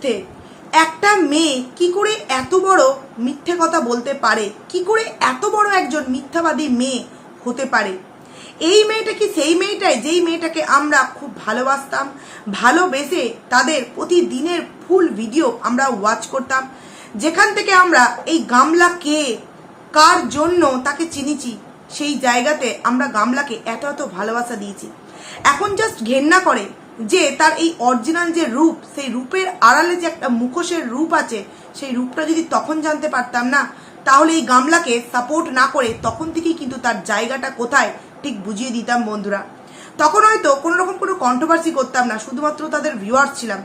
মিথ্যে একটা মেয়ে কি করে এত বড় মিথ্যে কথা বলতে পারে? কি করে এত বড় একজন মিথ্যাবাদী মেয়ে হতে পারে? এই মেয়েটা কি সেই মেয়েটাই যেই মেয়েটাকে আমরা খুব ভালোবাসতাম, ভালোবেসে তাদের প্রতিদিনের ফুল ভিডিও আমরা ওয়াচ করতাম, যেখান থেকে আমরা এই গামলা কে, কার জন্য তাকে চিনিছি, সেই জায়গাতে আমরা গামলাকে এত এত ভালোবাসা দিয়েছি। এখন জাস্ট ঘেন্না করে যে তার এই অরিজিনাল যে রূপ, সেই রূপের আড়ালে যে একটা মুখোশের রূপ আছে, সেই রূপটা যদি তখন জানতে পারতাম না, তাহলে এই গামলাকে সাপোর্ট না করে তখন থেকেই কিন্তু তার জায়গাটা কোথায়, ঠিক বুঝিয়ে দিতাম বন্ধুরা। তখন হয়তো কোনো রকম কোনো কন্ট্রোভার্সি করতাম না, শুধুমাত্র তাদের ভিউয়ার্স ছিলাম।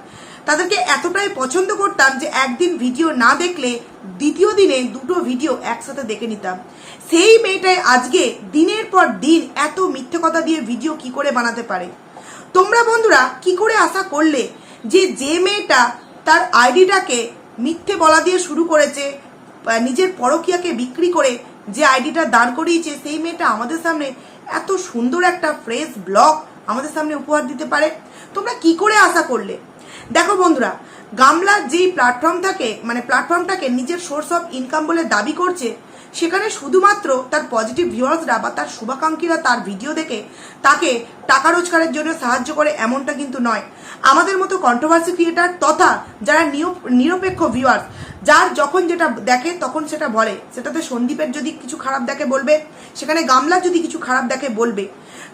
তাদেরকে এতটাই পছন্দ করতাম যে একদিন ভিডিও না দেখলে দ্বিতীয় দিনে দুটো ভিডিও একসাথে দেখে নিতাম। সেই মেয়েটাই আজকে দিনের পর দিন এত মিথ্যে কথা দিয়ে ভিডিও কি করে বানাতে পারে? তোমরা বন্ধুরা কি করে আশা করলে যে যে মেয়েটা তার আইডিটাকে মিথ্যে বলা দিয়ে শুরু করেছে নিজের পরকিয়াকে বিক্রি করে যে আইডিটা দাঁড় করিয়েছে, সেই মেয়েটা আমাদের সামনে এত সুন্দর একটা ফ্রেশ ব্লগ আমাদের সামনে উপহার দিতে পারে? তোমরা কি করে আশা করলে? দেখো বন্ধুরা গামলার যেই প্ল্যাটফর্ম থাকে মানে প্ল্যাটফর্মটাকে নিজের সোর্স অফ ইনকাম বলে দাবি করছে সেখানে শুধুমাত্র তার পজিটিভ ভিউয়ার্সরা বা তার শুভাকাঙ্ক্ষীরা তার ভিডিও দেখে তাকে টাকা রোজগারের জন্য সাহায্য করে এমনটা কিন্তু নয়। আমাদের মতো কন্ট্রোভার্সি ক্রিয়েটার তথা যারা নিরপেক্ষ ভিউয়ার্স যার যখন যেটা দেখে তখন সেটা বলে। সেটাতে সন্দীপের যদি কিছু খারাপ দেখে বলবে, সেখানে গামলা যদি কিছু খারাপ দেখে বলবে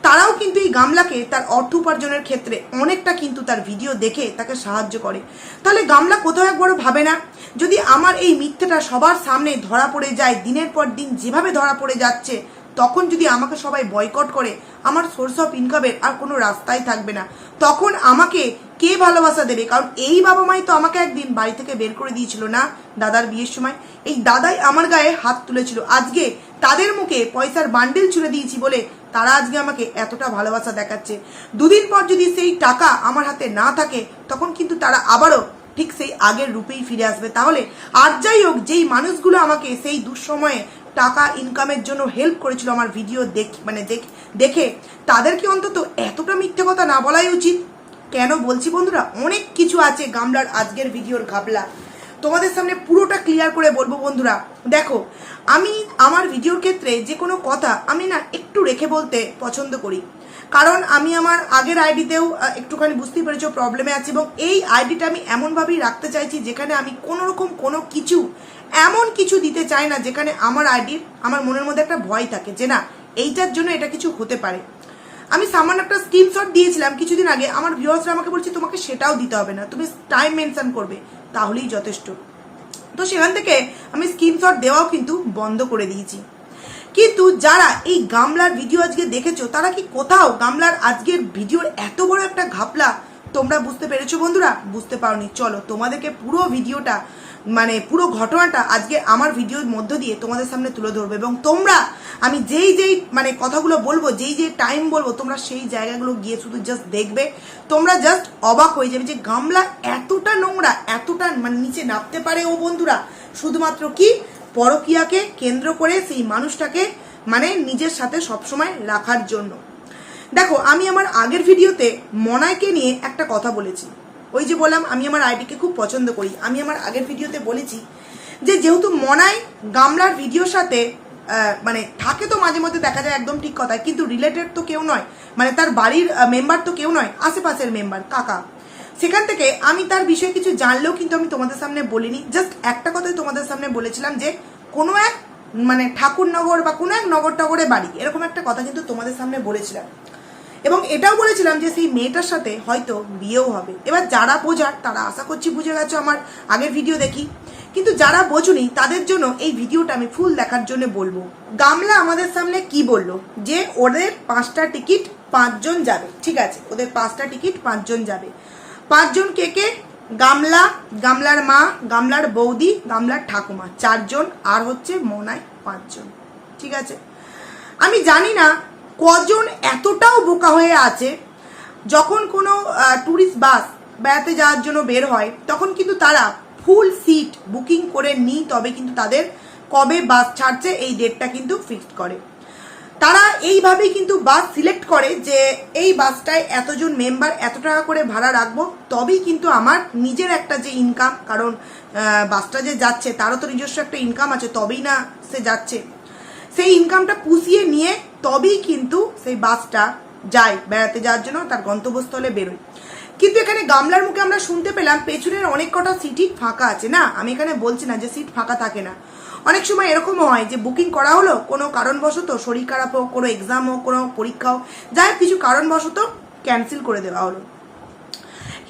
তারাও কিন্তু এই গামলাকে তার অর্থ উপার্জনের ক্ষেত্রে অনেকটা কিন্তু তার ভিডিও দেখে তাকে সাহায্য করে। তাহলে গামলা কোথাও একবারও ভাবে না? যদি আমার এই মিথ্যেটা সবার সামনে ধরা পড়ে যায়, দিনের পর দিন যেভাবে ধরা পড়ে যাচ্ছে, তখন যদি আমাকে সবাই বয়কট করে, আমার সোর্স অফ ইনকামের আর কোনো রাস্তাই থাকবে না। তখন আমাকে কে ভালোবাসা দেবে? কারণ এই বাবা মাই তো আমাকে একদিন বাড়ি থেকে বের করে দিয়েছিল না দাদার বিয়ের সময়। এই দাদাই আমার গায়ে হাত তুলেছিল। আজকে তাদের মুখে পয়সার বান্ডেল ছুড়ে দিয়েছি বলে তারা আজকে আমাকে এতটা ভালোবাসা দেখাচ্ছে। দুদিন পর যদি সেই টাকা আমার হাতে না থাকে, তখন কিন্তু তারা আবারও ঠিক সেই আগের রূপেই ফিরে আসবে। তাহলে আর যাই হোক, যেই মানুষগুলো আমাকে সেই দুঃসময়ে টাকা ইনকামের জন্য হেল্প করেছিল আমার ভিডিও দেখ মানে দেখ তাদেরকে অন্তত এতটা মিথ্যে কথা না বলাই উচিত। কেন বলছি বন্ধুরা? অনেক কিছু আছে গামলার আজকের ভিডিওর ঘাবলা তোমাদের সামনে পুরোটা ক্লিয়ার করে বলব বন্ধুরা। দেখো, আমি আমার ভিডিওর ক্ষেত্রে যে কোনো কথা আমি না একটু রেখে বলতে পছন্দ করি। কারণ আমি আমার আগের আইডিতেও একটুখানি বুঝতেই পেরেছ প্রবলেমে আছি এবং এই আইডিটা আমি এমনভাবেই রাখতে চাইছি যেখানে আমি কোনো রকম কোনো কিছু, এমন কিছু দিতে চাই না যেখানে আমার আইডির আমার মনের মধ্যে একটা ভয় থাকে যে না, এইটার জন্য এটা কিছু হতে পারে। আমি সামান্য একটা স্ক্রিনশট দিয়েছিলাম কিছুদিন আগে, আমার ভিউয়ার্সরা আমাকে বলছে, তোমাকে সেটাও দিতে হবে না, তুমি টাইম মেনশন করবে। তাহলেই যথেষ্ট। তো সেখান থেকে আমি স্ক্রিনশট দেওয়াও কিন্তু বন্ধ করে দিয়েছি। কিন্তু যারা এই গামলার ভিডিও আজকে দেখেছ, তারা কি কোথাও গামলার আজকের ভিডিওর এত বড় একটা ঘাপলা তোমরা বুঝতে পেরেছ বন্ধুরা? বুঝতে পারোনি। চলো তোমাদেরকে পুরো ভিডিওটা মানে পুরো ঘটনাটা আজকে আমার ভিডিওর মধ্য দিয়ে তোমাদের সামনে তুলে ধরবে এবং তোমরা, আমি যেই যেই মানে কথাগুলো বলব, যেই যেই টাইম বলব, তোমরা সেই জায়গাগুলো গিয়ে শুধু জাস্ট দেখবে। তোমরা জাস্ট অবাক হয়ে যাবে যে গামলা এতটা নোংরা, এতটা মানে নিচে নামতে পারে ও বন্ধুরা। শুধুমাত্র কি? পরকিয়াকে কেন্দ্র করে সেই মানুষটাকে মানে নিজের সাথে সবসময় রাখার জন্য। দেখো, আমি আমার আগের ভিডিওতে মনায়কে নিয়ে একটা কথা বলেছি। ওই যে বললাম, আমি আমার আইডিকে খুব পছন্দ করি। আমি আমার আগের ভিডিওতে বলেছি যে, যেহেতু মনাই গামলার ভিডিওর সাথে মানে থাকে তো মাঝে মধ্যে দেখা যায় একদম ঠিক কথা কিন্তু রিলেটেড তো কেউ নয়। মানে তার বাড়ির মেম্বার তো কেউ নয়, আশেপাশের মেম্বার কাকা। সেখান থেকে আমি তার বিষয়ে কিছু জানলেও কিন্তু আমি তোমাদের সামনে বলিনি। জাস্ট একটা কথাই তোমাদের সামনে বলেছিলাম যে, কোনো এক মানে ঠাকুরনগর বা কোনো এক নগর টগরে বাড়ি, এরকম একটা কথা কিন্তু তোমাদের সামনে বলেছিলাম। এবং এটাও বলেছিলাম যে সেই মেয়েটার সাথে হয়তো বিয়েও হবে। এবার যারা বোঝার, তারা আশা করছি বুঝে গেছো আমার আগের ভিডিও দেখি। কিন্তু যারা বোঝুনি, তাদের জন্য এই ভিডিওটা আমি ফুল দেখার জন্য বলব। গামলা আমাদের সামনে কি বলল? যে ওদের পাঁচটা টিকিট পাঁচজন যাবে, ঠিক আছে? ওদের পাঁচটা টিকিট পাঁচজন যাবে। পাঁচজন কে কে? গামলা, গামলার মা, গামলার বৌদি, গামলার ঠাকুমা। চারজন, আর হচ্ছে মনায় পাঁচজন, ঠিক আছে? আমি জানি না কজন এতটাও বোকা হয়ে আছে, যখন কোনো ট্যুরিস্ট বাস বেড়াতে যাওয়ার জন্য বের হয়, তখন কিন্তু তারা ফুল সিট বুকিং করে নিই তবে কিন্তু তাদের কবে বাস ছাড়ছে, এই ডেটটা কিন্তু ফিক্সড করে। তারা এইভাবেই কিন্তু বাস সিলেক্ট করে যে, এই বাসটায় এতজন মেম্বার এত টাকা করে ভাড়া রাখব, তবেই কিন্তু আমার নিজের একটা যে ইনকাম কারণ বাসটা যে যাচ্ছে, তারও তো নিজস্ব একটা ইনকাম আছে, তবেই না সে যাচ্ছে। সেই ইনকামটা পুষিয়ে নিয়ে তবেই কিন্তু সেই বাসটা যায়, বেড়াতে যাওয়ার জন্য তার গন্তব্যস্থলে বেরোয়। কিন্তু এখানে গামলার মুখে আমরা শুনতে পেলাম পেছনের অনেক কটা সিটই ফাঁকা আছে। না, আমি এখানে বলছি না যে সিট ফাঁকা থাকে না। অনেক সময় এরকমও হয় যে বুকিং করা হলো, কোনো কারণবশত শরীর খারাপ হোক, কোনো এক্সাম হোক, কোনো পরীক্ষা হোক, যাই কিছু কারণবশত ক্যান্সেল করে দেওয়া হলো।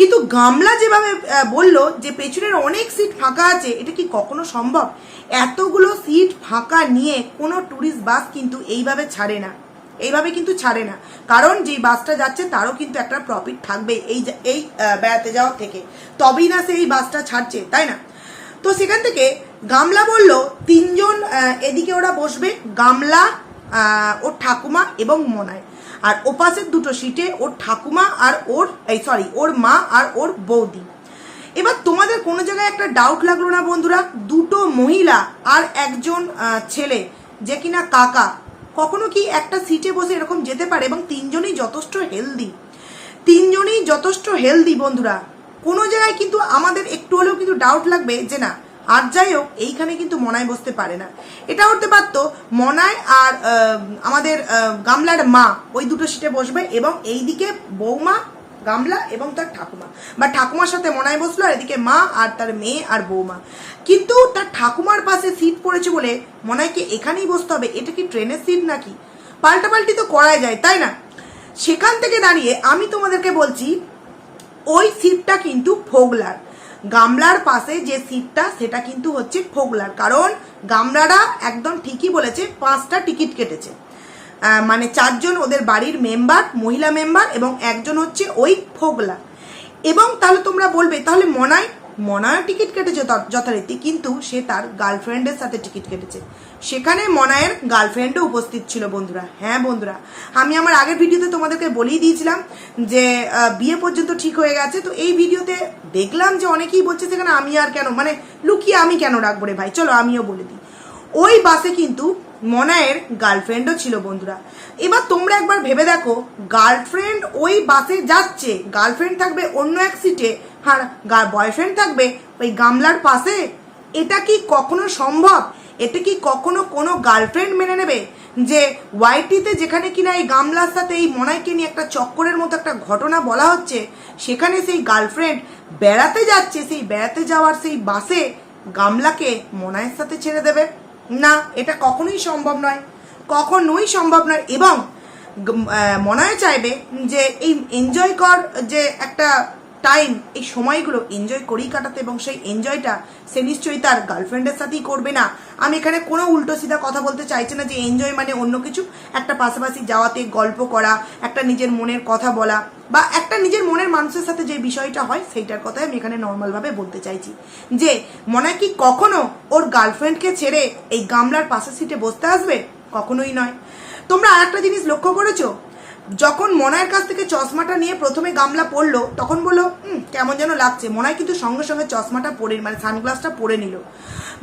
কিন্তু গামলা যেভাবে বলল যে পেছনের অনেক সিট ফাঁকা আছে, এটা কি কখনো সম্ভব? এতগুলো সিট ফাঁকা নিয়ে কোনো ট্যুরিস্ট বাস কিন্তু এইভাবে ছাড়ে না। এইভাবে কিন্তু ছাড়ে না। কারণ যেই বাসটা যাচ্ছে, তারও কিন্তু একটা প্রফিট থাকবে এই এই বেড়াতে যাওয়ার থেকে। তবেই না সে এই বাসটা ছাড়ছে, তাই না? তো সেখান থেকে গামলা বলল, তিনজন এদিকে ওরা বসবে, গামলা ওর ঠাকুমা এবং মনায়। আর ওপাশের দুটো সিটে ওর ঠাকুমা আর ওর, এই সরি ওর মা আর ওর বৌদি। এবার তোমাদের কোনো জায়গায় একটা ডাউট লাগল না বন্ধুরা? দুটো মহিলা আর একজন ছেলে যে কিনা কাকা, কখনো কি একটা সিটে বসে এরকম যেতে পারে? এবং তিনজনই যথেষ্ট হেলদি তিনজনই যথেষ্ট হেলদি বন্ধুরা। কোনো জায়গায় কিন্তু আমাদের একটু হলেও কিন্তু ডাউট লাগবে যে না আর যাই হোক এইখানে কিন্তু মনায় বসতে পারে না। এটা হতে পারতো মনায় আর আমাদের গামলার মা, ওই দুটো সিটে বসবে এবং এইদিকে বৌমা, গামলা এবং তার ঠাকুমা। বা ঠাকুমার সাথে মনায় বসল, আর এদিকে মা আর তার মেয়ে আর বৌমা। কিন্তু তার ঠাকুমার পাশে সিট পড়েছে বলে মনায়কে এখানেই বসতে হবে। এটা কি ট্রেনের সিট নাকি? পাল্টাপাল্টি তো করাই যায়, তাই না? সেখান থেকে দাঁড়িয়ে আমি তোমাদেরকে বলছি, ওই সিটটা কিন্তু ফোগলার। গামলার পাশে যে সিটটা, সেটা কিন্তু হচ্ছে ফোগলার কারণ গামলারা একদম ঠিকই বলেছে, পাঁচটা টিকিট কেটেছে। মানে চারজন ওদের বাড়ির মেম্বার, মহিলা মেম্বার এবং একজন হচ্ছে ওই ফোগলা এবং তাহলে তোমরা বলবে, তাহলে মনায় মনায় টিকিট কেটেছে যথারীতি, কিন্তু সে তার গার্লফ্রেন্ডের সাথে টিকিট কেটেছে। সেখানে মনায়ের গার্লফ্রেন্ডও উপস্থিত ছিল বন্ধুরা। হ্যাঁ বন্ধুরা, আমি আমার আগের ভিডিওতে তোমাদেরকে বলেই দিয়েছিলাম যে বিয়ে পর্যন্ত ঠিক হয়ে গেছে। তো এই ভিডিওতে দেখলাম যে অনেকেই বলছে সেখানে আমি আর কেন? মানে লুকিয়ে আমি কেন রাখব রে ভাই? চলো আমিও বলে দিই। ওই বাসে কিন্তু মনায়ের গার্লফ্রেন্ডও ছিল বন্ধুরা। এবার তোমরা একবার ভেবে দেখো গার্লফ্রেন্ড ওই বাসে যাচ্ছে গার্লফ্রেন্ড থাকবে অন্য এক সিটে আর বয়ফ্রেন্ড থাকবে ওই গামলার পাশে? এটা কি কখনো সম্ভব? এটা কি কখনো কোনো গার্লফ্রেন্ড মেনে নেবে? যে ওয়াইটিতে যেখানে কিনা এই গামলার সাথে এই মনাইকে নিয়ে একটা চক্করের মতো একটা ঘটনা বলা হচ্ছে, সেখানে সেই গার্লফ্রেন্ড বেড়াতে যাচ্ছে, সেই বেড়াতে যাওয়ার সেই বাসে গামলাকে মনায়ের সাথে ছেড়ে দেবে? না, এটা কখনোই সম্ভব নয়। কখনোই সম্ভব নয়। এবং মনায় চাইবে যে এই এনজয় কর যে একটা টাইম এই সময়গুলো এনজয় করেই কাটাতে এবং সেই এনজয়টা সে নিশ্চয়ই তার গার্লফ্রেন্ডের সাথেই করবে না। আমি এখানে কোনো উল্টো সিধা কথা বলতে চাইছি না যে এনজয় মানে অন্য কিছু। একটা পাশাপাশি যাওয়াতে গল্প করা, একটা নিজের মনের কথা বলা বা একটা নিজের মনের মানুষের সাথে যে বিষয়টা হয় সেইটার কথাই আমি এখানে নর্মালভাবে বলতে চাইছি। যে মনে কি কখনো ওর গার্লফ্রেন্ডকে ছেড়ে এই গামলার পাশের সিটে বসতে আসবে? কখনোই নয়। তোমরা আর একটা জিনিস লক্ষ্য করেছ? যখন মনায়ের কাছ থেকে চশমাটা নিয়ে প্রথমে গামলা পড়ল তখন বলল "হুম, কেমন যেন লাগছে। মনায় কিন্তু সঙ্গে সঙ্গে চশমাটা পরে মানে সানগ্লাসটা পরে নিল।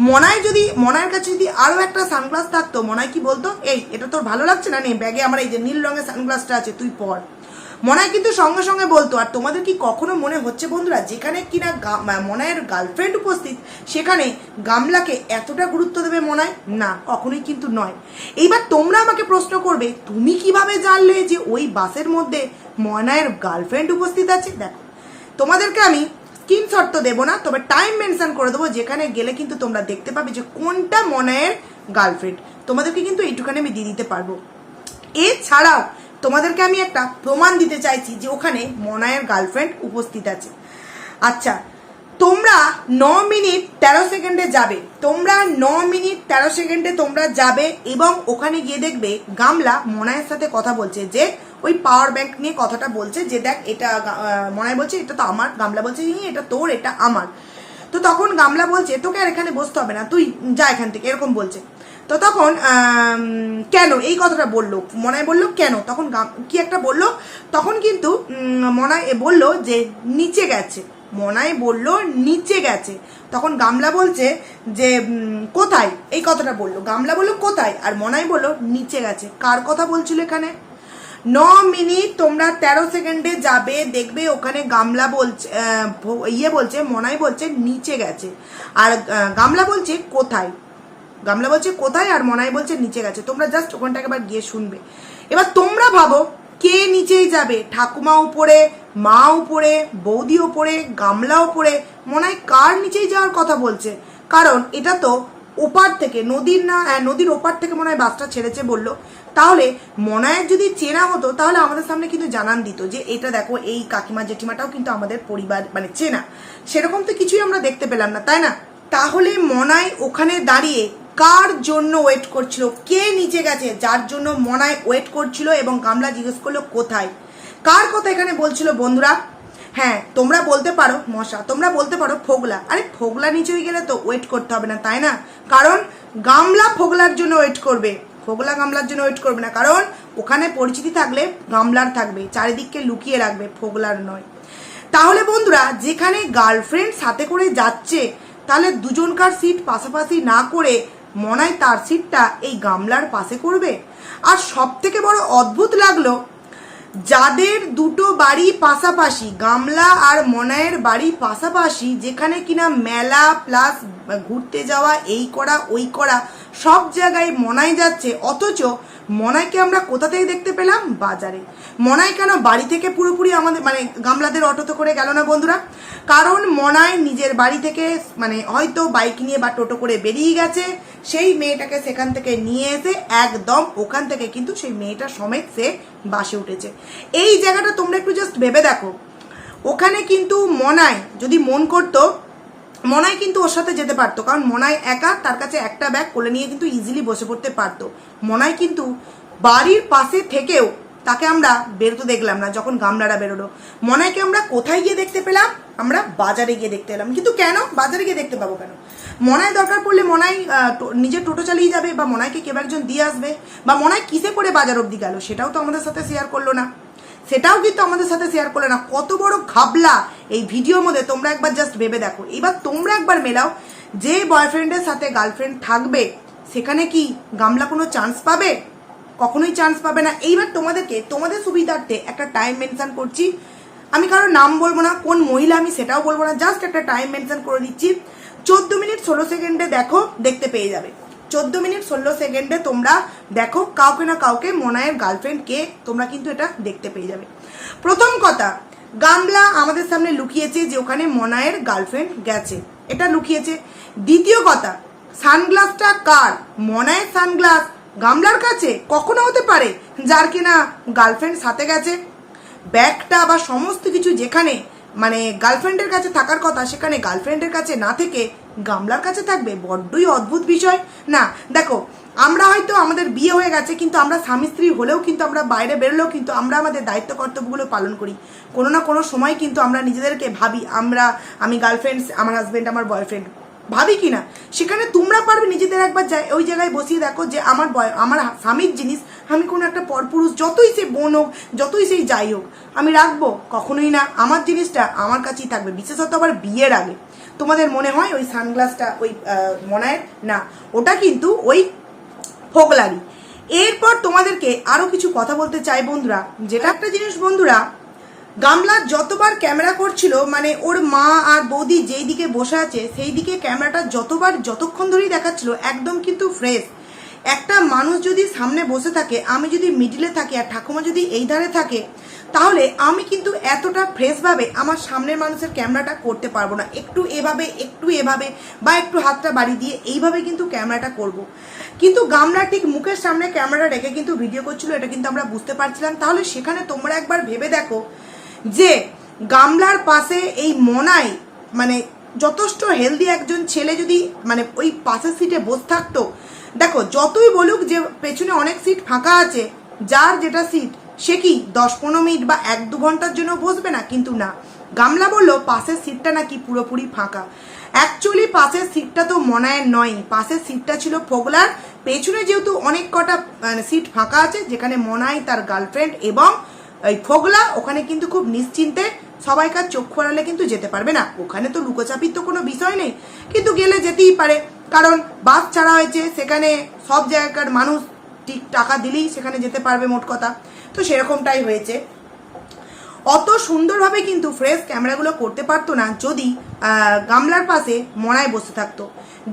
মনায় যদি মনায়ের কাছে যদি আরও একটা সানগ্লাস থাকতো মনায় কি বলতো এই এটা তোর ভালো লাগছে না নেই ব্যাগে আমার এই যে নীল রঙের সানগ্লাসটা আছে তুই পর। মনায় কিন্তু সঙ্গে সঙ্গে বলতো, আর তোমাদের কি কখনো মনে হচ্ছে বন্ধুরা, যেখানে কিনা মনায়ের গার্লফ্রেন্ড উপস্থিত, সেখানে গামলাকে এতটা গুরুত্ব দেবে মনায় না, কখনোই কিন্তু নয়। এইবার তোমরা আমাকে প্রশ্ন করবে, তুমি কীভাবে জানলে যে ওই বাসের মধ্যে মনায়ের গার্লফ্রেন্ড উপস্থিত আছে? দেখো, তোমাদেরকে আমি স্ক্রিনশট তো দেবো না, তবে টাইম মেনশন করে দেবো, যেখানে গেলে কিন্তু তোমরা দেখতে পাবে যে কোনটা মনায়ের গার্লফ্রেন্ড তোমাদেরকে কিন্তু এইটুখানি আমি দিয়ে দিতে পারব। এছাড়াও তোমাদেরকে আমি একটা প্রমাণ দিতে চাইছি যে ওখানে মনায়ের গার্লফ্রেন্ড উপস্থিত আছে। আচ্ছা তোমরা ন মিনিট তেরো সেকেন্ডে যাবে। তোমরা ন মিনিট তেরো সেকেন্ডে তোমরা যাবে এবং ওখানে গিয়ে দেখবে গামলা মনায়ের সাথে কথা বলছে যে ওই পাওয়ার ব্যাংক নিয়ে কথাটা বলছে যে দেখ এটা মনায় বলছে এটা তো আমার গামলা বলছে "ই, এটা তোর এটা আমার। তো তখন গামলা বলছে তোকে আর এখানে বসতে হবে না তুই যা এখান থেকে এরকম বলছে। তো তখন কেন? এই কথাটা বলল। মনায় বলল, কেন? তখন কি একটা বলল? তখন কিন্তু মনায় বলল যে, নিচে গেছে। মনাই বলল, নিচে গেছে। তখন গামলা বলছে যে কোথায়? এই কথাটা বলল। গামলা বলল, কোথায়? আর মনায় বলল, নিচে গেছে। কার কথা বলছিল এখানে? ন মিনিট তোমরা তেরো সেকেন্ডে যাবে, দেখবে ওখানে গামলা বলছে ইয়ে বলছে, মনাই বলছে, নিচে গেছে। আর গামলা বলছে, কোথায়? গামলা বলছে কোথায়? আর মনাই বলছে নিচে গেছে। তোমরা জাস্ট ওখানটা একবার গিয়ে শুনবে। এবার তোমরা ভাবো কে নিচেই যাবে? ঠাকুমা উপরে মা উপরে বৌদি উপরে গামলা উপরে? মনাই কার নিচেই যাওয়ার কথা বলছে? কারণ এটা তো ওপার থেকে নদীর না হ্যাঁ, নদীর ওপার থেকে মনে হয় বাসটা ছেড়েছে বলল। তাহলে মনায়ের যদি চেনা হতো তাহলে আমাদের সামনে কিন্তু জানান দিত যে এটা দেখো এই কাকিমা জেঠিমাটাও কিন্তু আমাদের পরিবার মানে চেনা। সেরকম তো কিছুই আমরা দেখতে পেলাম না তাই না? তাহলে মনায় ওখানে দাঁড়িয়ে কার জন্য ওয়েট করছিল? কে নিচে গেছে? যার জন্য মনায় ওয়েট করছিল এবং গামলা জিজ্ঞেস করল, কোথায়? কার কথা এখানে বলছিল বন্ধুরা? হ্যাঁ তোমরা বলতে পারো, মশা, তোমরা বলতে পারো ফোগলা। আরে, ফোগলা নিচে হয়ে গেলে তো ওয়েট করতে হবে না, তাই না? কারণ গামলা ফোগলার জন্য ওয়েট করবে। ফোগলা গামলার জন্য ওয়েট করবে না, কারণ ওখানে পরিচিতি থাকলে গামলার থাকবে, চারিদিককে লুকিয়ে রাখবে, ফোগলার নয়। তাহলে বন্ধুরা, যেখানে গার্লফ্রেন্ড সাথে করে যাচ্ছে, তাহলে দুজনকার সিট পাশাপাশি না করে মনায় তার সিটটা এই গামলার পাশে করবে। আর সব থেকে বড় অদ্ভুত লাগল, যাদের দুটো বাড়ি পাশাপাশি, গামলা আর মনায়ের বাড়ি পাশাপাশি, যেখানে কিনা মেলা প্লাস ঘুরতে যাওয়া, এই করা, ওই করা, সব জায়গায় মনায় যাচ্ছে, অথচ মনাইকে আমরা কোথা থেকে দেখতে পেলাম? বাজারে। মনাই কেন বাড়ি থেকে পুরোপুরি আমাদের মানে গামলাদের অটোতে করে গেল না বন্ধুরা? কারণ মনাই নিজের বাড়ি থেকে মানে হয়তো বাইক নিয়ে বা টোটো করে বেরিয়ে গেছে। সেই মেয়েটাকে সেখান থেকে নিয়ে এসে একদম ওখান থেকে কিন্তু সেই মেয়েটা সমেত সে বাসে উঠেছে। এই জায়গাটা তোমরা একটু জাস্ট ভেবে দেখো। ওখানে কিন্তু মনাই যদি মন করতো মনাই কিন্তু ওর সাথে যেতে পারতো, কারণ মনাই একা তার কাছে একটা ব্যাগ কোলে নিয়ে কিন্তু ইজিলি বসে পড়তে পারতো। মনাই কিন্তু বাড়ির পাশে থেকেও তাকে আমরা বেরোতে দেখলাম না, যখন গামলারা বেরোলো। মনাইকে আমরা কোথায় গিয়ে দেখতে পেলাম? আমরা বাজারে গিয়ে দেখতে পেলাম। কিন্তু কেন? বাজারে গিয়ে দেখতে পাবো কেন? মনাই দরকার পড়লে মনাই নিজের টোটো চালিয়ে যাবে বা মনাইকে কেউ একজন দিয়ে আসবে বা মনাই কিসে করে বাজার অবধি গেল, সেটাও তো আমাদের সাথে শেয়ার করল না। সেটাও কিন্তু আমাদের সাথে শেয়ার করলে না। কত বড় ঘাবলা এই ভিডিওর মধ্যে। তোমরা একবার জাস্ট ভেবে দেখো। এবার তোমরা একবার মেলাও। যে বয়ফ্রেন্ডের সাথে গার্লফ্রেন্ড থাকবে, সেখানে কি গামলা কোনো চান্স পাবে? কখনোই চান্স পাবে না। এইবার তোমাদেরকে, তোমাদের সুবিধার্থে একটা টাইম মেনশন করছি। আমি কারোর নাম বলব না, কোন মহিলা আমি সেটাও বলব না। জাস্ট একটা টাইম মেনশন করে দিচ্ছি। চোদ্দ মিনিট ষোলো সেকেন্ডে দেখো, দেখতে পেয়ে যাবে। চোদ্দ মিনিট ষোলো সেকেন্ডে তোমরা দেখো কাউকে না কাউকে মনায়ের গার্লফ্রেন্ড কে তোমরা কিন্তু এটা দেখতে পেয়ে যাবে। প্রথম কথা, গামলা আমাদের সামনে লুকিয়েছে যে ওখানে মনায়ের গার্লফ্রেন্ড গেছে। এটা লুকিয়েছে। দ্বিতীয় কথা, সানগ্লাসটা কার? মনায়ের সানগ্লাস গামলার কাছে? কখনো হতে পারে, যার কিনা গার্লফ্রেন্ড সাথে গেছে। ব্যাগটা বা সমস্ত কিছু যেখানে মানে গার্লফ্রেন্ডের কাছে থাকার কথা সেখানে গার্লফ্রেন্ডের কাছে না থেকে গামলার কাছে থাকবে বড্ডই অদ্ভুত বিষয়। না, দেখো, আমরা হয়তো আমাদের বিয়ে হয়ে গেছে কিন্তু আমরা স্বামী স্ত্রী হলেও কিন্তু আমরা বাইরে বেরোলেও কিন্তু আমরা আমাদের দায়িত্ব কর্তব্যগুলো পালন করি। কোনো না কোনো সময় কিন্তু আমরা নিজেদেরকে ভাবি, আমরা, আমি গার্লফ্রেন্ড আমার হাজব্যান্ড আমার বয়ফ্রেন্ড ভাবি কি না সেখানে তোমরা পারবে নিজেদের একবার ওই জায়গায় বসিয়ে দেখো যে আমার বয়, আমার স্বামীর জিনিস, আমি কোনো একটা পরপুরুষ, যতই সে বোন হোক, যতই সেই যাই হোক, আমি রাখব, কখনোই না। আমার জিনিসটা আমার কাছেই থাকবে, বিশেষত আবার বিয়ের আগে। তোমাদের মনে হয় ওই সানগ্লাসটা, ওই মনায়ের? না, ওটা কিন্তু ওই ফোগলারি এরপর তোমাদেরকে আরও কিছু কথা বলতে চাই বন্ধুরা, যেটা একটা জিনিস বন্ধুরা গামলা যতবার ক্যামেরা করছিল মানে ওর মা আর বৌদি যেই দিকে বসে আছে, সেই দিকে ক্যামেরাটা যতবার যতক্ষণ ধরেই দেখাচ্ছিল, একদম কিন্তু ফ্রেশ একটা মানুষ যদি সামনে বসে থাকে, আমি যদি মিডিলে থাকি আর ঠাকুমা যদি এই ধারে থাকে, তাহলে আমি কিন্তু এতটা ফ্রেশভাবে আমার সামনের মানুষের ক্যামেরাটা করতে পারব না। একটু এভাবে একটু এভাবে, বা একটু হাতটা বাড়ি দিয়ে এইভাবে কিন্তু ক্যামেরাটা করব। কিন্তু গামলা ঠিক মুখের সামনে ক্যামেরা রেখে কিন্তু ভিডিও করছিল, এটা কিন্তু আমরা বুঝতে পারছিলাম। তাহলে সেখানে তোমরা একবার ভেবে দেখো যে গামলার পাশে এই মনাই মানে যথেষ্ট হেলদি একজন ছেলে যদি মানে ওই পাশের সিটে বসে থাকতো দেখো যতই বলুক যে পেছনে অনেক সিট ফাঁকা আছে যার যেটা সিট সে কি দশ পনেরো মিনিট বা এক দু ঘণ্টার জন্য বসবে না? কিন্তু না। গামলা বলল পাশের সিটটা নাকি পুরোপুরি ফাঁকা। অ্যাকচুয়ালি পাশের সিটটা তো মনায়ের নয়। পাশের সিটটা ছিল ফোগলার। পেছনে যেহেতু অনেক কটা মানে, সিট ফাঁকা আছে যেখানে মনাই তার গার্লফ্রেন্ড এবং এই ফোগলা ওখানে কিন্তু খুব নিশ্চিন্তে সবাইকার চোখ খোয়ালে কিন্তু যেতে পারবে না। ওখানে তো লুকোচাপির তো কোনো বিষয় নেই। কিন্তু গেলে যেতেই পারে। কারণ বাস ছাড়া হয়েছে, সেখানে সব জায়গাকার মানুষ ঠিক টাকা দিলেই সেখানে যেতে পারবে মোট কথা। তো সেরকমটাই হয়েছে। অত সুন্দরভাবে কিন্তু ফ্রেশ ক্যামেরাগুলো করতে পারতো না যদি গামলার পাশে মনায় বসে থাকতো।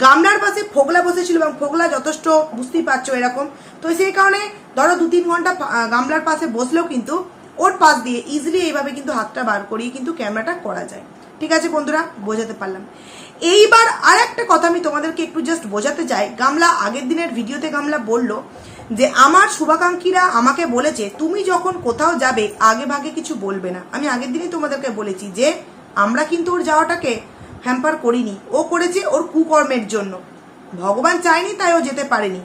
গামলার পাশে ফোগলা বসেছিল এবং ফোগলা যথেষ্ট বুঝতেই পারছ এরকম। তো সেই কারণে ধরো দু তিন ঘণ্টা গামলার পাশে বসলেও কিন্তু ওর পাশ দিয়ে ইজিলি এইভাবে কিন্তু হাতটা বার করিয়ে কিন্তু ক্যামেরাটা করা যায়। ঠিক আছে বন্ধুরা? বোঝাতে পারলাম। এইবার আর একটা কথা আমি তোমাদেরকে একটু জাস্ট বোঝাতে চাই। গামলা আগের দিনের ভিডিওতে গামলা বলল যে, আমার শুভাকাঙ্ক্ষীরা আমাকে বলেছে, তুমি যখন কোথাও যাবে, আগে ভাগে কিছু বলবে না। আমি আগের দিনই তোমাদেরকে বলেছি যে, আমরা কিন্তু ওর যাওয়াটাকে হ্যাম্পার করিনি। ও করেছে ওর কুকর্মের জন্য। ভগবান চায়নি তাই ও যেতে পারেনি।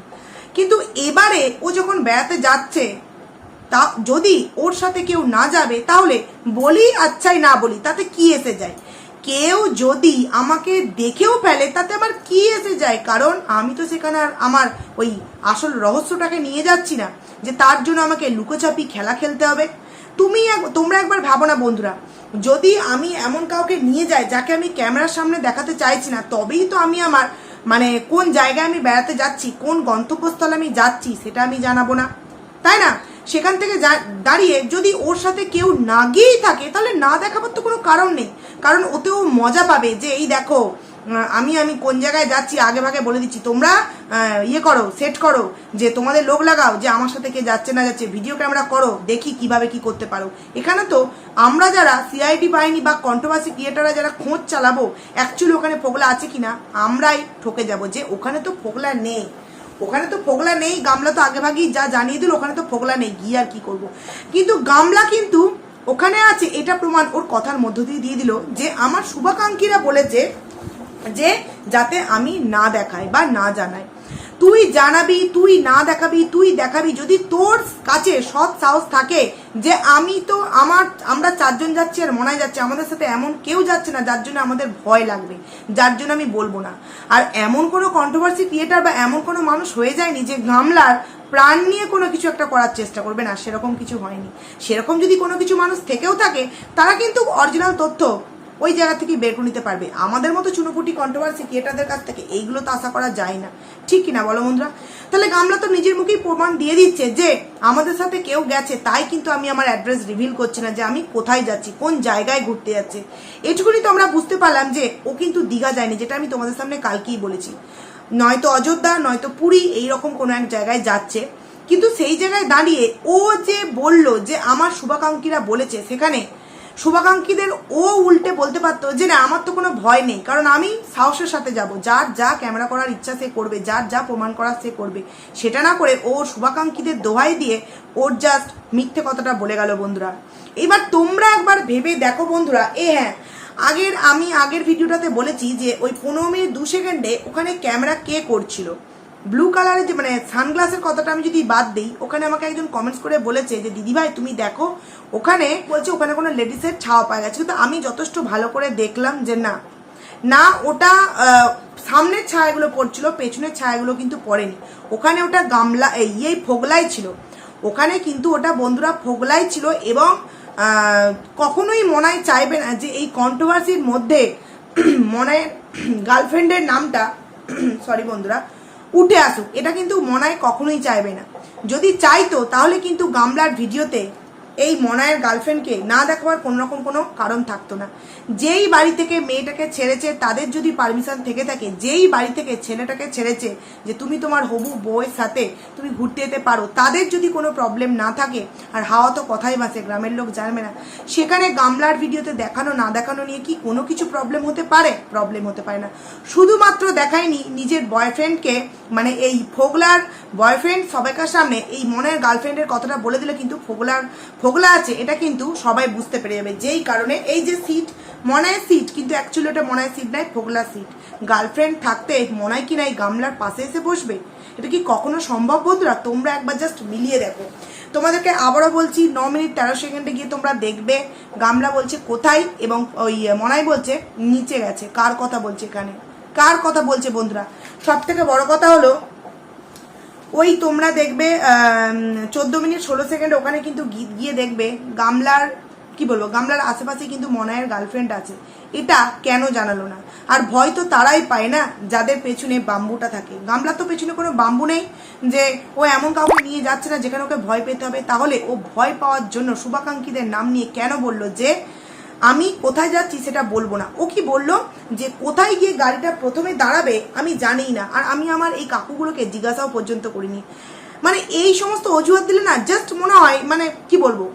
কিন্তু এবারে ও যখন বেড়াতে যাচ্ছে তা যদি ওর সাথে কেউ না যাবে, তাহলে বলি আচ্ছাই না বলি, তাতে কি এসে যায়? কেউ যদি আমাকে দেখেও ফেলে, তাতে আমার কি এসে যায়? কারণ আমি তো সেখানে আর আমার ওই আসল রহস্যটাকে নিয়ে যাচ্ছি না, যে তার জন্য আমাকে লুকোচাপি খেলা খেলতে হবে। তুমি তোমরা একবার ভাবো না বন্ধুরা, যদি আমি এমন কাউকে নিয়ে যাই, যাকে আমি ক্যামেরার সামনে দেখাতে চাইছি না, তবেই তো আমি আমার মানে কোন জায়গায় আমি বেড়াতে যাচ্ছি, কোন গন্তব্যস্থলে আমি যাচ্ছি, সেটা আমি জানাব না। তাই না? সেখান থেকে দাঁড়িয়ে যদি ওর সাথে কেউ না গিয়েই থাকে, তাহলে না দেখাবার তো কোনো কারণ নেই। কারণ ওতেও মজা পাবে যে, এই দেখো আমি আমি কোন জায়গায় যাচ্ছি, আগে ভাগে বলে দিচ্ছি, তোমরা ইয়ে করো সেট করো, যে তোমাদের লোক লাগাও, যে আমার সাথে কে যাচ্ছে, না যাচ্ছে ভিডিও ক্যামেরা করো, দেখি কীভাবে কি করতে পারো। এখানে তো আমরা যারা সিআইডি বাহিনী বা কন্ট্রোভার্সি ক্রিয়েটাররা যারা খোঁজ চালাবো অ্যাকচুয়ালি ওখানে ফোগলা আছে কিনা, আমরাই ঠকে যাব যে, ওখানে তো ফোগলা নেই। ওখানে তো ফোগলা নেই, গামলা তো আগেভাগেই যা জানিয়ে দিল, ওখানে তো ফোগলা নেই, গিয়ে আর কি করব? কিন্তু গামলা কিন্তু ওখানে আছে, এটা প্রমাণ ওর কথার মধ্য দিয়ে দিয়ে দিল যে আমার শুভাকাঙ্ক্ষীরা বলেছে যে যাতে আমি না দেখাই বা না জানাই। তুই জানাবি, তুই না দেখাবি, তুই দেখাবি। যদি তোর কাছে সৎ সাহস থাকে যে আমি তো আমার, আমরা চারজন যাচ্ছি আর মনে যাচ্ছে, আমাদের সাথে এমন কেউ যাচ্ছে না, যার জন্য আমাদের ভয় লাগবে, যার জন্য আমি বলব না। আর এমন কোনো কন্ট্রোভার্সি ক্রিয়েটার বা এমন কোনো মানুষ হয়ে যায়নি যে গামলার প্রাণ নিয়ে কোনো কিছু একটা করার চেষ্টা করবে না, সেরকম কিছু হয়নি। সেরকম যদি কোনো কিছু মানুষ থেকেও থাকে, তারা কিন্তু অরিজিনাল তথ্য ওই জায়গা থেকে বের করে নিতে পারবে। আমাদের মতো চুনোপুটি কন্ট্রোভার্সি ক্রিয়েটারদের কাছ থেকে এইগুলো তো আশা করা যায় না। ঠিক কিনা বলো বন্ধুরা? তাহলে গামলা তো নিজের মুখেই প্রমাণ দিয়ে দিচ্ছে যে আমাদের সাথে কেউ গেছে, তাই কিন্তু আমি আমার অ্যাড্রেস রিভিল করছি না যে আমি কোথায় যাচ্ছি, কোন জায়গায় ঘুরতে যাচ্ছে। এটুকুনি তো আমরা বুঝতে পারলাম যে ও কিন্তু দীঘা যায়নি, যেটা আমি তোমাদের সামনে কালকেই বলেছি। নয়তো অযোধ্যা, নয়তো পুরী, এইরকম কোনো এক জায়গায় যাচ্ছে। কিন্তু সেই জায়গায় দাঁড়িয়ে ও যে বলল যে আমার শুভাকাঙ্ক্ষীরা বলেছে সেখানে শুভাকাঙ্ক্ষীদের ও উল্টে বলতে পারতো যে, না, আমার তো কোনো ভয় নেই। কারণ আমি সাহসের সাথে যাব। যার যা ক্যামেরা করার ইচ্ছা সে করবে, যার যা প্রমাণ করার সে করবে। সেটা না করে ও শুভাকাঙ্ক্ষীদের দোহাই দিয়ে ওর জাস্ট মিথ্যে কথাটা বলে গেল বন্ধুরা। এবার তোমরা একবার ভেবে দেখো বন্ধুরা। এ হ্যাঁ আগের আমি আগের ভিডিওটাতে বলেছি যে, ওই পনেরো মিনিট দু সেকেন্ডে ওখানে ক্যামেরা কে করছিল? ব্লু কালারের যে মানে সানগ্লাসের কথাটা আমি যদি বাদ দিই, ওখানে আমাকে একজন কমেন্টস করে বলেছে যে, দিদিভাই, তুমি দেখো, ওখানে বলছে ওখানে কোনো লেডিসের ছাওয়া পাওয়া গেছে। কিন্তু আমি যথেষ্ট ভালো করে দেখলাম যে, না। না, ওটা সামনের ছায়াগুলো পড়ছিল, পেছনের ছায়াগুলো কিন্তু পড়েনি। ওখানে ওটা গামলা ইয়েই ফোগলাই ছিল। ওখানে কিন্তু ওটা বন্ধুরা ফোগলাই ছিল এবং কখনোই মনাই চাইবে না যে, এই কন্ট্রোভার্সির মধ্যে মনায় গার্লফ্রেন্ডের নামটা সরি বন্ধুরা উঠে আসুক এটা কিন্তু মনায় কখনোই চাইবে না। যদি চাইতো তাহলে কিন্তু গামলার ভিডিওতে এই মনায়ের গার্লফ্রেন্ডকে না দেখাবার কোনো রকম কোনো কারণ থাকতো না। যেই বাড়ি থেকে মেয়েটাকে ছেড়েছে, তাদের যদি পারমিশন থেকে থাকে, যেই বাড়ি থেকে ছেলেটাকে ছেড়েছে যে তুমি তোমার হবু বউয়ের সাথে তুমি ঘুরতে যেতে পারো, তাদের যদি কোনো প্রবলেম না থাকে, আর হাওয়া তো কথাই বাসে, গ্রামের লোক জানবে না। সেখানে গামলার ভিডিওতে দেখানো, না দেখানো নিয়ে কি কোনো কিছু প্রবলেম হতে পারে? প্রবলেম হতে পারে না। শুধুমাত্র দেখায়নি নিজের বয়ফ্রেন্ডকে মানে এই ফোগলার বয়ফ্রেন্ড সবাইকার সামনে এই মনের গার্লফ্রেন্ডের কথাটা বলে দিলে কিন্তু ফোগলার ফোগলা আছে, এটা কিন্তু সবাই বুঝতে পেরে যাবে। যেই কারণে এই যে সিট মনায় সিট কিন্তু অ্যাকচুয়ালি ওটা মনায় সিট নয়, ফোগলা সিট গার্লফ্রেন্ড থাকতে মনায় কি নাই গামলার পাশে এসে বসবে? এটা কি কখনো সম্ভব বন্ধুরা? তোমরা একবার জাস্ট মিলিয়ে দেখো। তোমাদেরকে আবারও বলছি, ন মিনিট তেরো সেকেন্ডে গিয়ে তোমরা দেখবে, গামলা বলছে কোথায় এবং ওই মনাই বলছে নিচে গেছে। কার কথা বলছে এখানে? কার কথা বলছে বন্ধুরা? সব থেকে বড় কথা হলো ওই তোমরা দেখবে চোদ্দ মিনিট, ষোলো সেকেন্ড ওখানে কিন্তু গি- গিয়ে দেখবে, গামলার, কি বলব, গামলার আশেপাশে কিন্তু মনায়ের গার্লফ্রেন্ড আছে। এটা কেন জানালো না? আর ভয় তো তারাই পায় না, যাদের পেছনে বাম্বুটা থাকে। গামলার তো পেছনে কোনো বাম্বু নেই যে ও এমন কাউকে নিয়ে যাচ্ছে না যেখানে ওকে ভয় পেতে হবে। তাহলে ও ভয় পাওয়ার জন্য শুভাকাঙ্ক্ষীদের নাম নিয়ে কেন বলল যে, আমি কোথায় যাচ্ছি সেটা বলব না। ও কি বলল? যে কোথায় গিয়ে গাড়িটা প্রথমে দাঁড়াবে, আমি জানিই না। আর আমি আমার এই কাকুগুলোকে জিজ্ঞাসাও পর্যন্ত করিনি। মানে এই সমস্ত অজুহাত দিলে না জাস্ট মনে হয় মানে কি বলব?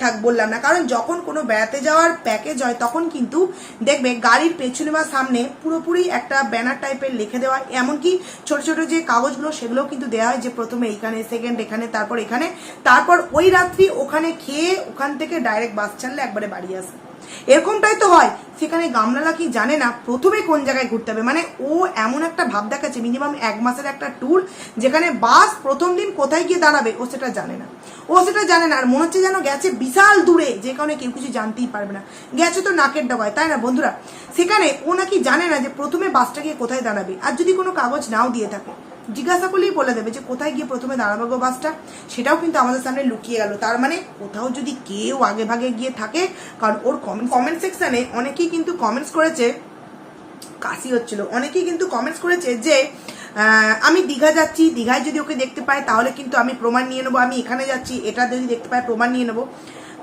থাক, বললাম না। কারণ যখন কোনো বেড়াতে যাওয়ার প্যাকেজ হয়, তখন কিন্তু দেখবে গাড়ির পেছনে বা সামনে পুরোপুরি একটা ব্যানার টাইপের লিখে দেওয়া। এমনকি ছোট ছোট যে কাগজগুলো সেগুলো কিন্তু দেওয়া হয় যে প্রথমে এখানে সেকেন্ড এখানে, তারপর এখানে। তারপর ওই রাত্রি ওখানে খেয়ে ওখান থেকে ডাইরেক্ট বাস ছাড়লে একবারে বাড়ি আসে। এরকমটাই তো হয়। সেখানে গামলালা কি জানে না প্রথমে কোন জায়গায় ঘুরতে হবে? মানে ও এমন একটা ভাব দেখাচ্ছে মিনিমাম এক মাসের একটা ট্যুর যেখানে বাস প্রথম দিন কোথায় গিয়ে দাঁড়াবে, ও সেটা জানে না। ও সেটা জানে না, আর মনে হচ্ছে যেন গেছে বিশাল দূরে, যে কারণে কেউ কিছু জানতেই পারবে না। গেছে তো নাকের ডগায়, তাই না বন্ধুরা? সেখানে ও নাকি জানে না যে প্রথমে বাসটা গিয়ে কোথায় দাঁড়াবে। আর যদি কোনো কাগজ নাও দিয়ে থাকে জিজ্ঞাসা করলেই বলে দেবে যে কোথায় গিয়ে প্রথমে দাঁড়াবে গো বাসটা, সেটাও কিন্তু আমাদের সামনে লুকিয়ে গেল। তার মানে কোথাও যদি কেউ আগে ভাগে গিয়ে থাকে, কারণ ওর কমেন্ট কমেন্ট সেকশনে অনেকেই কিন্তু কমেন্টস করেছে, কাশি হচ্ছিল। অনেকেই কিন্তু কমেন্টস করেছে যে আমি দীঘা যাচ্ছি, দীঘায় যদি ওকে দেখতে পাই, তাহলে কিন্তু আমি প্রমাণ নিয়ে নেব, আমি এখানে যাচ্ছি, এটা যদি দেখতে পাই প্রমাণ নিয়ে নেব।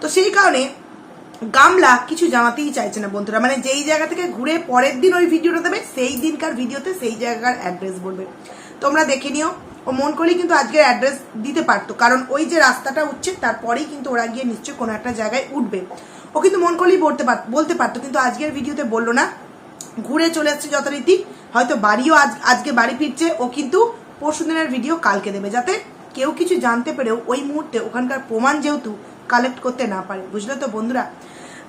তো সেই কারণে গামলা কিছু জানাতেই চাইছে না বন্ধুরা। মানে যেই জায়গা থেকে ঘুরে পরের দিন ওই ভিডিওটা দেবে, সেই দিনকার ভিডিওতে সেই জায়গার অ্যাড্রেস বলবে। তোমরা দেখে নিও। ও মন করলেই কিন্তু আজকের অ্যাড্রেস দিতে পারতো। কারণ ওই যে রাস্তাটা উঠছে, তারপরেই কিন্তু ওরা গিয়ে নিশ্চয়ই কোনো একটা জায়গায় উঠবে। ও কিন্তু মন করলেই বলতে পার বলতে পারতো, কিন্তু আজকের ভিডিওতে বলল না। ঘুরে চলে আসছে যথারীতি। হয়তো বাড়িও আজ আজকে বাড়ি ফিরছে। ও কিন্তু পরশু দিনের ভিডিও কালকে দেবে, যাতে কেউ কিছু জানতে পেরেও ওই মুহূর্তে ওখানকার প্রমাণ যেহেতু কালেক্ট করতে না পারে। বুঝলে তো বন্ধুরা?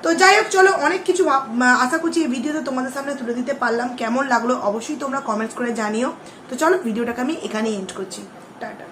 তো যাই হোক, চলো অনেক কিছু আশা করছি এই ভিডিওতে তোমাদের সামনে তুলে দিতে পারলাম। কেমন লাগল অবশ্যই তোমরা কমেন্টস করে জানিও। তো চলো ভিডিওটাকে আমি এখানেই এন্ড করছি। টাটা।